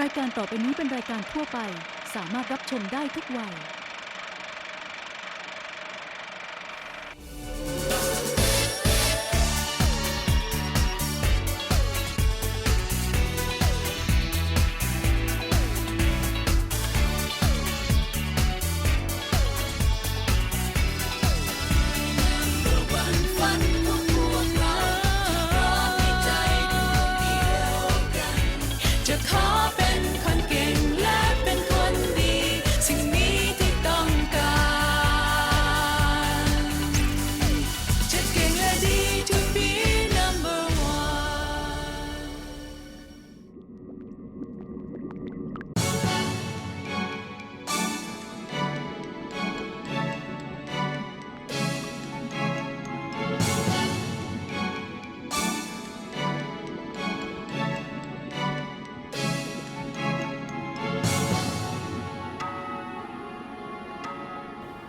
รายการต่อไปนี้เป็นรายการทั่วไป สามารถรับชมได้ทุกวัย จะขอ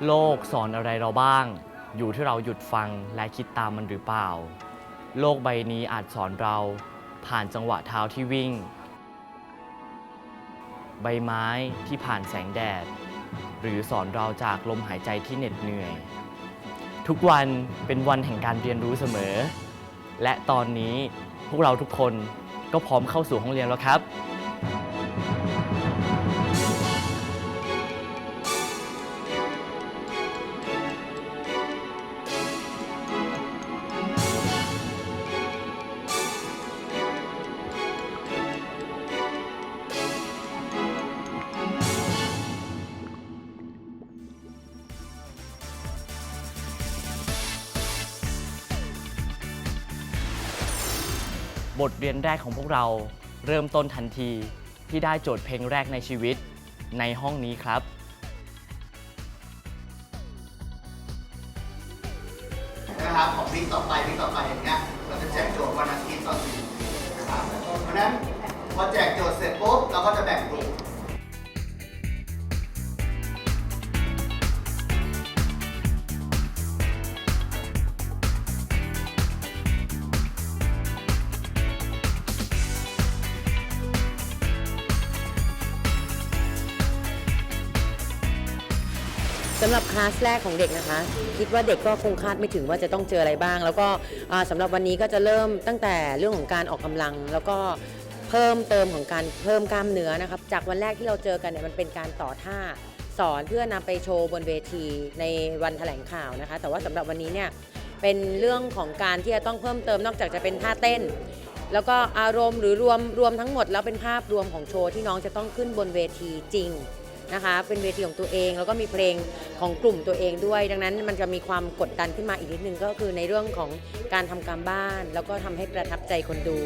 โลกสอนอะไรเราบ้าง อยู่ที่เราหยุดฟังและคิดตามมันหรือเปล่า โลกใบนี้อาจสอนเรา ผ่านจังหวะเท้าที่วิ่ง ใบไม้ที่ผ่านแสงแดด หรือสอนเราจากลมหายใจที่เหน็ดเหนื่อย ทุกวันเป็นวันแห่งการเรียนรู้เสมอ และตอนนี้พวกเราทุกคนก็พร้อมเข้าสู่ห้องเรียนแล้วครับ ทเรียนแรกของพวกเราเริ่มต้นทันทีที่ได้โจทย์เพลงแรกในชีวิตในห้องนี้ครับ นะครับของวิกต่อไปวิกต่อไปอย่างเงี้ยเราจะแจกโจทย์วันอาทิตย์ตอนสี่นะครับเพราะฉะนั้นพอแจกโจทย์เสร็จปุ๊บเราก็จะแบ่งกลุ่มำหรับคลาสแรกของเด็กนะคะ คิดว่าเด็กก็คงคาดไม่ถึงว่าจะต้องเจออะไรบ้าง แล้วก็สำหรับวันนี้ก็จะเริ่มตั้งแต่เรื่องของการออกกำลัง แล้วก็เพิ่มเติมของการเพิ่มกล้ามเนื้อนะครับ จากวันแรกที่เราเจอกันเนี่ยมันเป็นการต่อท่าสอนเพื่อนำไปโชว์บนเวทีในวันแถลงข่าวนะคะ แต่ว่าสำหรับวันนี้เนี่ยเป็นเรื่องของการที่จะต้องเพิ่มเติมนอกจากจะเป็นท่าเต้น แล้วก็อารมณ์หรือรวมรวมทั้งหมดแล้วเป็นภาพรวมของโชว์ที่น้องจะต้องขึ้นบนเวทีจริง นะคะ เป็นเวทีของตัวเอง แล้วก็มีเพลงของกลุ่มตัวเองด้วย ดังนั้นมันจะมีความกดดันขึ้นมาอีกนิดนึงก็คือในเรื่องของการทำการบ้าน แล้วก็ทำให้ประทับใจคนดู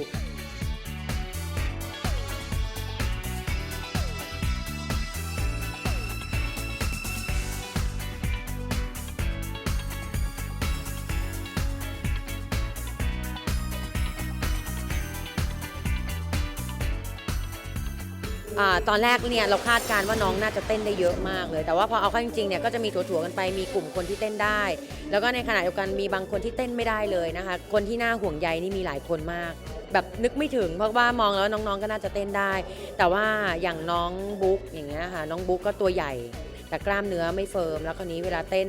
ตอนแรกเนี่ยเราคาดการณ์ว่าน้องน่าจะเต้นได้เยอะมากเลย แต่ว่าพอเอาเข้าจริงๆเนี่ยก็จะมีถั่วๆกันไปมีกลุ่มคนที่เต้นได้ แล้วก็ในขณะเดียวกันมีบางคนที่เต้นไม่ได้เลยนะคะ คนที่น่าห่วงใยนี่มีหลายคนมาก แบบนึกไม่ถึงเพราะว่ามองแล้วน้องๆก็น่าจะเต้นได้ แต่ว่าอย่างน้องบุ๊กอย่างเงี้ยค่ะน้องบุ๊กก็ตัวใหญ่แต่กล้ามเนื้อไม่เฟิร์มแล้วคราวนี้เวลาเต้น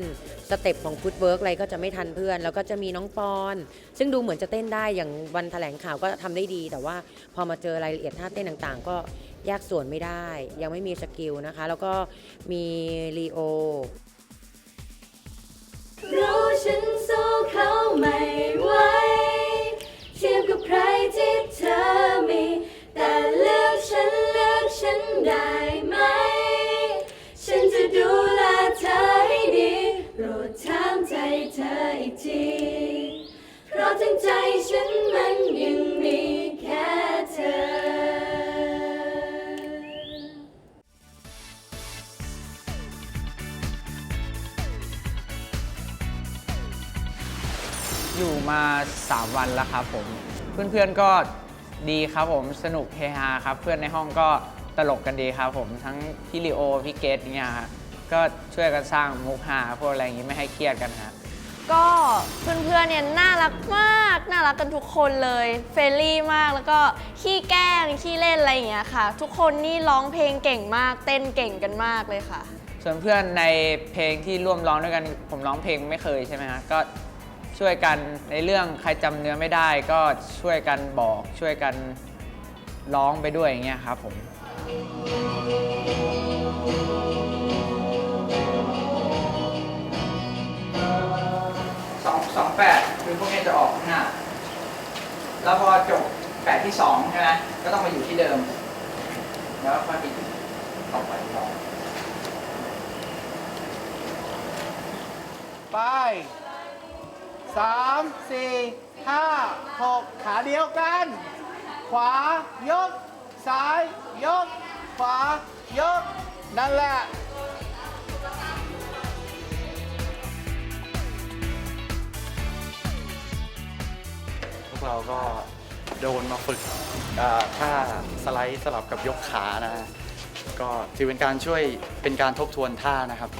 สเต็ปของฟุตเวิร์กอะไรก็จะไม่ทันเพื่อน แล้วก็จะมีน้องปอน ซึ่งดูเหมือนจะเต้นได้อย่างวันแถลงข่าวก็ทำได้ดี แต่ว่าพอมาเจอรายละเอียดท่าเต้นต่างๆ ก็ แยกส่วนไม่ได้ ยังไม่มีสกิลนะคะ แล้วก็มีลีโอรู้ฉันสู้เขาไม่ไหว ครับผม เพื่อนๆก็ดีครับผมสนุกเฮฮาครับ เพื่อนในห้องก็ตลกกันดีครับผมทั้งพี่ลิโอพี่เกตเนี่ยฮะก็ช่วยกันสร้างมุกฮาพวกอะไรอย่างนี้ไม่ให้เครียดกันฮะก็เพื่อนๆเนี่ยน่ารักมากน่ารักกันทุกคนเลยเฟรนลี่มากแล้วก็ขี้แกล้งขี้เล่นอะไรอย่างเงี้ยค่ะ ทุกคนนี่ร้องเพลงเก่งมาก เต้นเก่งกันมากเลยค่ะ ส่วนเพื่อนในเพลงที่ร่วมร้องด้วยกัน ผมร้องเพลงไม่เคยใช่ไหมฮะก็ ช่วยกันในเรื่องใครจำเนื้อไม่ได้ก็ช่วยกันบอกช่วยกันร้องไปด้วยอย่างเงี้ยครับผม สองสองแปดคือพวกนี้จะออกข้างหน้า แล้วพอจบแปดที่สองใช่ไหมก็ต้องมาอยู่ที่เดิม แล้วค่อยไปต่อไปต่อ ไป สามสี่ห้าหกขาเดียวกัน ขวายก ซ้าย ยก ขวายก นั่นแหละพวกเราก็โดนมาฝึกอ่าท่าสไลด์สลับกับยกขานะฮะก็ถือเป็นการช่วยเป็นการทบทวนท่านะครับ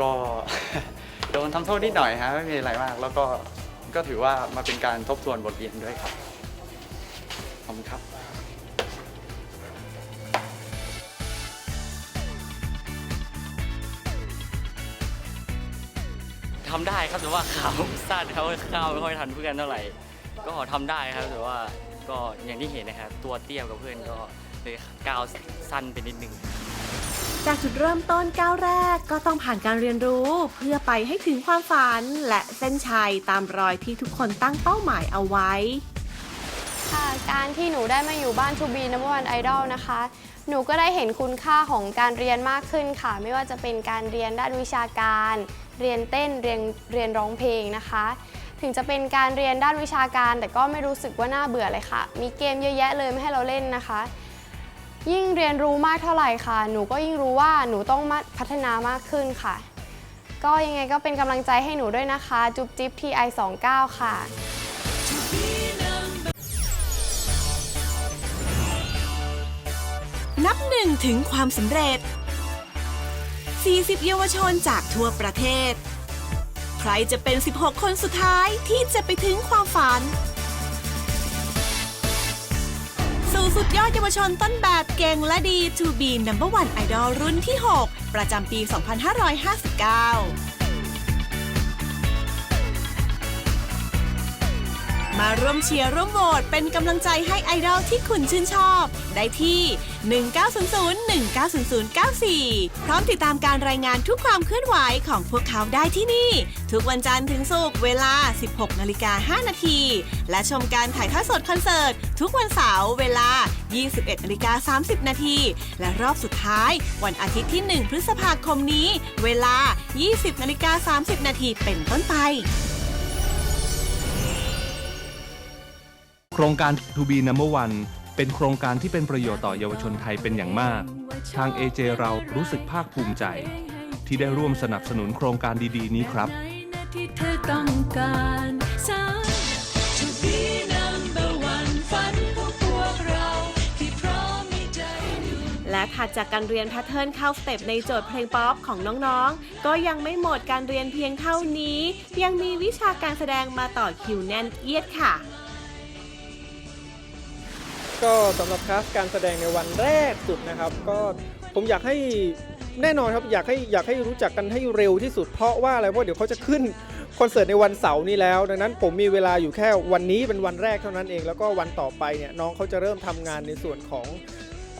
ก็ โดนทำโทษนิดหน่อยฮะไม่มีอะไรมาก แล้วก็ก็ถือว่ามาเป็นการทบทวนบทเรียนด้วยครับขอบคุณครับทำได้ครับแต่ว่าขาวสั้นเขาข้าวไม่ค่อยทันเพื่อนเท่าไหร่ ก็ทำได้ครับแต่ว่าก็อย่างที่เห็นนะครับตัวเตี้ยกับเพื่อนก็เลยก้าวสั้นไปนิดนึง จากจุดเริ่มต้นก้าวแรกก็ต้องผ่านการเรียนรู้เพื่อไปให้ถึงความฝัน และเส้นชัยตามรอยที่ทุกคนตั้งเป้าหมายเอาไว้ ค่ะการที่หนูได้มาอยู่บ้านทูบีนัมเบอร์วันไอดอลนะคะ หนูก็ได้เห็นคุณค่าของการเรียนมากขึ้นค่ะ ไม่ว่าจะเป็นการเรียนด้านวิชาการ เรียนเต้นเรียนเรียนร้องเพลงนะคะ ถึงจะเป็นการเรียนด้านวิชาการ แต่ก็ไม่รู้สึกว่าน่าเบื่อเลยค่ะ มีเกมเยอะแยะเลยไม่ให้เราเล่นนะคะ ยิ่งเรียนรู้มากเท่าไหร่ค่ะ หนูก็ยิ่งรู้ว่าหนูต้องพัฒนามากขึ้นค่ะ ก็ยังไงก็เป็นกำลังใจให้หนูด้วยนะคะ จุ๊บจิ๊บ TI 29ค่ะนับหนึ่งถึงความสำเร็จ 40 เยาวชนจากทั่วประเทศ ใครจะเป็น 16 คนสุดท้ายที่จะไปถึงความฝัน สุดยอดเยาวชนต้นแบบเก่งและดี To be number one idol รุ่นที่ 6 ประจำปี 2559 มาร่วมเชียร์ร่วมโหวตเป็นกำลังใจให้ไอดอลที่คุณชื่นชอบ ได้ที่ 1900 190094 พร้อมติดตามการรายงานทุกความเคลื่อนไหวของพวกเขาได้ที่นี่ ทุกวันจันทร์ถึงศุกร์เวลา 16นาฬิกา5นาที และชมการถ่ายทอดสดคอนเสิร์ต ทุกวันเสาร์เวลา 21นาฬิกา30นาทีและรอบสุดท้าย วันอาทิตย์ที่ 1 พฤษภาคมนี้ เวลา 20นาฬิกา30นาทีเป็นต้นไป โครงการ To be number one เป็นโครงการที่เป็นประโยชน์ต่อเยาวชนไทยเป็นอย่างมาก ทาง AJ เรารู้สึกภาคภูมิใจ ที่ได้ร่วมสนับสนุนโครงการดีๆ นี้ครับ ที่เธอต้องการสาม To be number one ฝันของพวกเรา ที่พร้อมมีใจดูและถัดจากการเรียนแพทเทิร์นเข้าสเต็ปในโจทย์เพลงป๊อปของน้องๆ ก็ยังไม่หมดการเรียนเพียงเท่านี้ ยังมีวิชาการแสดงมาต่อคิวแน่นเอียดค่ะ ก็สำหรับคลาสการแสดงในวันแรกสุดนะครับ ก็ผมอยากให้แน่นอนครับอยากให้อยากให้รู้จักกันให้เร็วที่สุดเพราะว่าอะไรเพราะเดี๋ยวเขาจะขึ้นคอนเสิร์ตในวันเสาร์นี้แล้ว ดังนั้นผมมีเวลาอยู่แค่วันนี้เป็นวันแรกเท่านั้นเอง แล้วก็วันต่อไปเนี่ยน้องเขาจะเริ่มทำงานในส่วนของ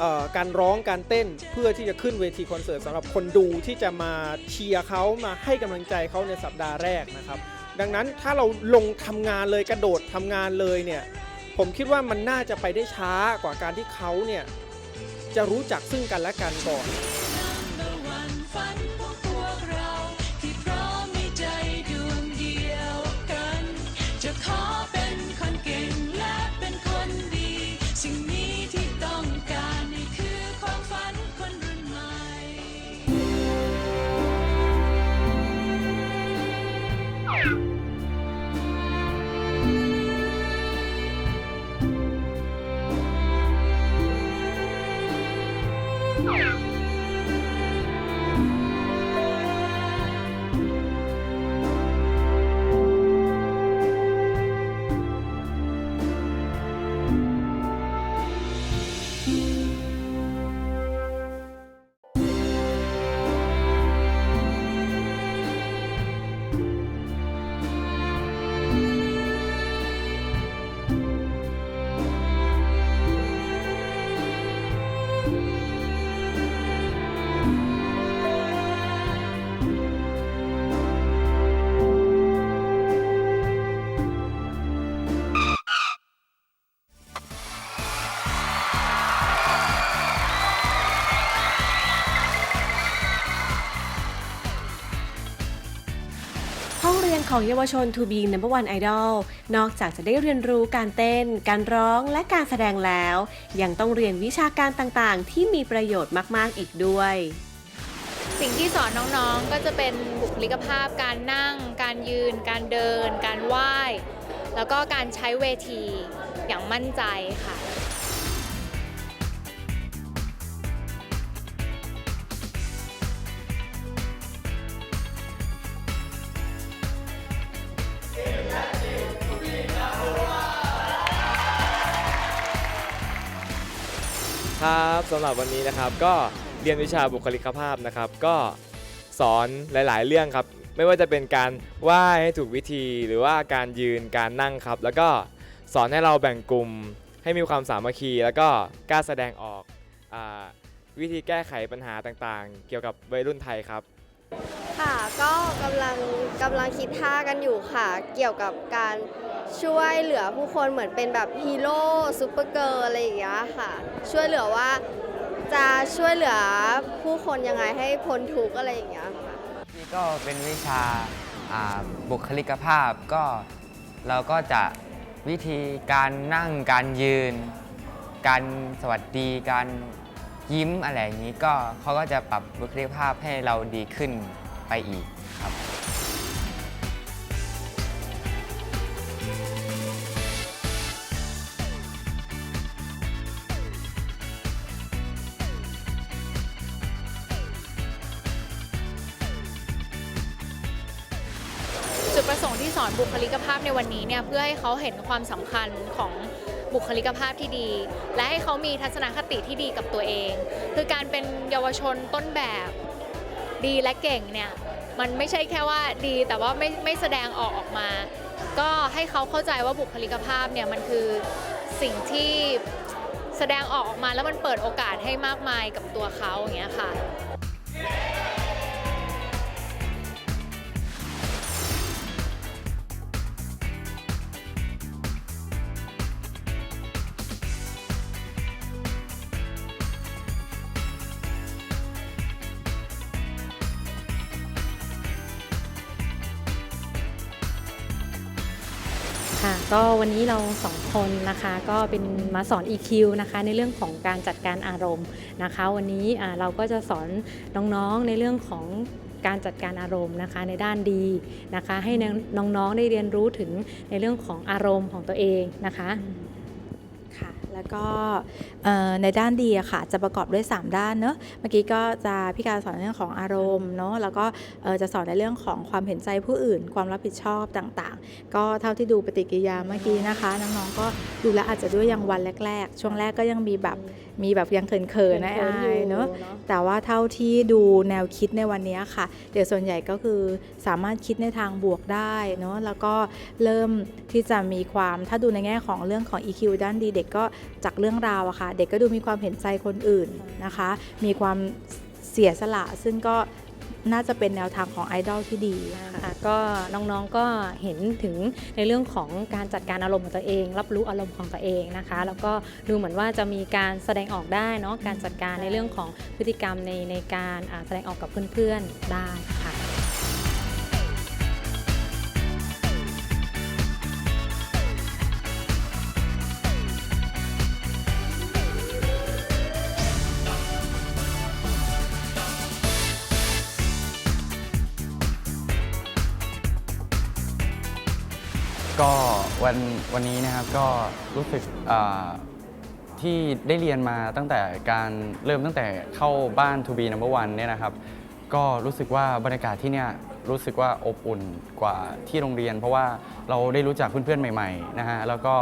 ออการร้องการเต้นเพื่อที่จะขึ้นเวทีคอนเสิร์ตสำหรับคนดูที่จะมาเชียร์เขามาให้กำลังใจเขาในสัปดาห์แรกนะครับ ดังนั้นถ้าเราลงทำงานเลยกระโดดทำงานเลยเนี่ย ผมคิดว่ามันน่าจะไปได้ช้ากว่าการที่เขาเนี่ยจะรู้จักซึ่งกันและกันก่อน ของเยาวชน To Be Number One Idol นอกจากจะได้เรียนรู้การเต้น การร้องและการแสดงแล้ว ยังต้องเรียนวิชาการต่างๆ ที่มีประโยชน์มาก ๆ อีกด้วย สิ่งที่สอนน้องๆ ก็จะเป็นบุคลิกภาพ การนั่ง การยืน การเดิน การไหว้ แล้วก็การใช้เวทีอย่างมั่นใจค่ะ ครับสำหรับวันนี้นะครับก็เรียนวิชาบุคลิกภาพนะครับ ก็สอนหลาย ๆ เรื่องครับ ไม่ว่าจะเป็นการไหว้ให้ถูกวิธีหรือว่าการยืนการนั่งครับ แล้วก็สอนให้เราแบ่งกลุ่ม ให้มีความสามัคคี แล้วก็กล้าแสดงออกอวิธีแก้ไขปัญหาต่างๆ เกี่ยวกับวัยรุ่นไทยครับ ค่ะก็กำลังกำลังคิดท่ากันอยู่ค่ะ เกี่ยวกับการ ช่วยเหลือผู้คนเหมือนเป็นแบบฮีโร่ซูเปอร์เกิร์ลอะไรอย่างเงี้ยค่ะ ช่วยเหลือว่าจะช่วยเหลือผู้คนยังไงให้พ้นทุกข์อะไรอย่างเงี้ยค่ะ นี่ก็เป็นวิชาอ่าบุคลิกภาพก็เราก็จะวิธีการนั่งการยืน การสวัสดีการยิ้มอะไรอย่างนี้ก็เขาก็จะปรับบุคลิกภาพให้เราดีขึ้นไปอีกครับ ลิกภาพในวันนี้เนี่ยเพื่อให้เขาเห็นความสำคัญของบุคลิกภาพที่ดี และให้เขามีทัศนคติที่ดีกับตัวเอง คือการเป็นเยาวชนต้นแบบดีและเก่งเนี่ยมันไม่ใช่แค่ว่าดีแต่ว่าไม่ไม่แสดงออกออกมา ก็ให้เขาเข้าใจว่าบุคลิกภาพเนี่ยมันคือสิ่งที่แสดงออกออกมาแล้วมันเปิดโอกาสให้มากมายกับตัวเขาอย่างเงี้ยค่ะ ค่ะก็วันนี้เราสองคนนะคะก็เป็นมาสอน EQ นะคะในเรื่องของการจัดการอารมณ์นะคะ วันนี้เราก็จะสอนน้องๆในเรื่องของการจัดการอารมณ์นะคะในด้านดีนะคะ ให้น้องๆได้เรียนรู้ถึงในเรื่องของอารมณ์ของตัวเองนะคะค่ะ แล้วก็เอ่อในด้านดีอะค่ะจะประกอบด้วย 3 ด้านเนอะเมื่อกี้ก็จะพี่การสอนเรื่องของอารมณ์เนาะแล้วก็เอ่อจะสอนในเรื่องของความเห็นใจผู้อื่น ความรับผิดชอบต่างๆ ก็เท่าที่ดูปฏิกิริยาเมื่อกี้นะคะ น้องๆก็ดูแลวอาจจะด้วยยังวันแรก ๆ ช่วงแรกก็ยังมีแบบมีแบบยังเขินๆนะเขิอานๆอยู่ยเนอะเนอะแต่ว่าเท่าที่ดูแนวคิดในวันนี้ค่ะ เดี๋ยวส่วนใหญ่ก็คือสามารถคิดในทางบวกได้เนาะแล้วก็เริ่มที่จะมีความถ้าดูในแง่ของเรื่องของ EQ ด้านดีเด็กก็จากเรื่องราวอะค่ะ เด็กก็ดูมีความเห็นใจคนอื่นนะคะ มีความเสียสละซึ่งก็น่าจะเป็นแนวทางของไอดอลที่ดีค่ะคะก็น้องๆก็เห็นถึงในเรื่องของการจัดการอารมณ์ของตัวเอง รับรู้อารมณ์ของตัวเองนะคะ แล้วก็ดูเหมือนว่าจะมีการแสดงออกได้เนาะการจัดการในเรื่องของพฤติกรรมในในการแสดงออกกับเพื่อนๆได้ค่ะ วันวันนี้นะครับก็รู้สึกที่ได้เรียนมาตั้งแต่การเริ่มตั้งแต่เข้าบ้าน To be number one เนี่ยนะครับ ก็รู้สึกว่าบรรยากาศที่เนี่ยรู้สึกว่าอบอุ่นกว่าที่โรงเรียน เพราะว่าเราได้รู้จักเพื่อนๆใหม่ๆนะฮะแล้วก็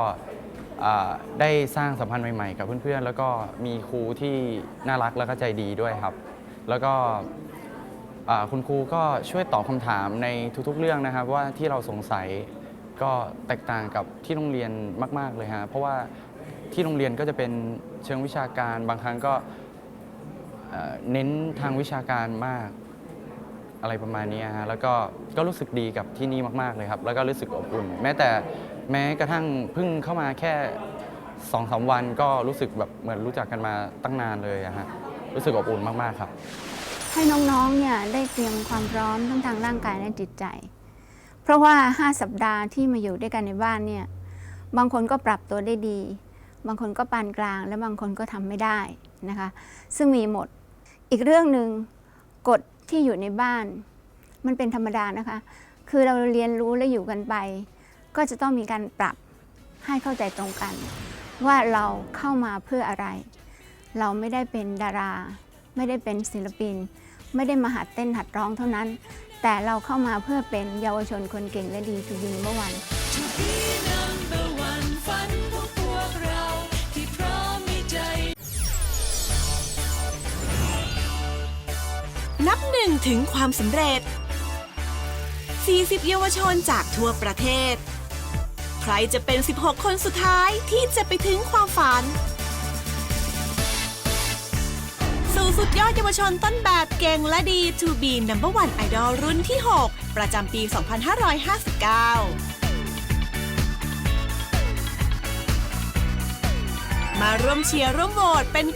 ได้สร้างสัมพันธ์ใหม่ๆ กับเพื่อนๆ แล้วก็มีครูที่น่ารักแล้วก็ใจดีด้วยครับ แล้วก็คุณครูก็ช่วยตอบคำถามในทุกๆเรื่องนะครับว่าที่เราสงสัย ก็แตกต่างกับที่โรงเรียนมาก ๆ เลยฮะเพราะว่าที่โรงเรียนก็จะเป็นเชิงวิชาการบางครั้งก็เอ่อเน้นทางวิชาการมากอะไรประมาณนี้ฮะแล้วก็ก็รู้สึกดีกับที่นี่มากๆเลยครับ แล้วก็รู้สึกอบอุ่น แม้แต่แม้กระทั่งเพิ่งเข้ามาแค่สองสามวันก็รู้สึกแบบเหมือนรู้จักกันมาตั้งนานเลยอะฮะรู้สึกอบอุ่นมากๆครับ ให้น้องๆเนี่ยได้เตรียมความพร้อมทั้งทางร่างกายและจิตใจ เพราะว่า 5 สัปดาห์ที่มาอยู่ด้วยกันในบ้านเนี่ยบางคนก็ปรับตัวได้ดี บางคนก็ปานกลาง และบางคนก็ทำไม่ได้นะคะ ซึ่งมีหมดอีกเรื่องหนึ่งกฎที่อยู่ในบ้าน มันเป็นธรรมดานะคะ คือเราเรียนรู้และอยู่กันไป ก็จะต้องมีการปรับให้เข้าใจตรงกัน ว่าเราเข้ามาเพื่ออะไร เราไม่ได้เป็นดารา ไม่ได้เป็นศิลปิน ไม่ได้มาหัดเต้นหัดร้องเท่านั้น แต่เราเข้ามาเพื่อเป็นเยาวชนคนเก่งและดีทูบีเมื่อวัน To be number one ฝันของพวกเราที่พร้อมมีใจนับหนึ่งถึงความสำเร็จ 40 เยาวชนจากทั่วประเทศ ใครจะเป็น 16 คนสุดท้ายที่จะไปถึงความฝัน สุดยอดเยาวชนต้นแบบเก่งและดี To be number one idol รุ่นที่ 6 ประจำปี 2559 มาร่วมเชียร์ร่วมโหวตเป็น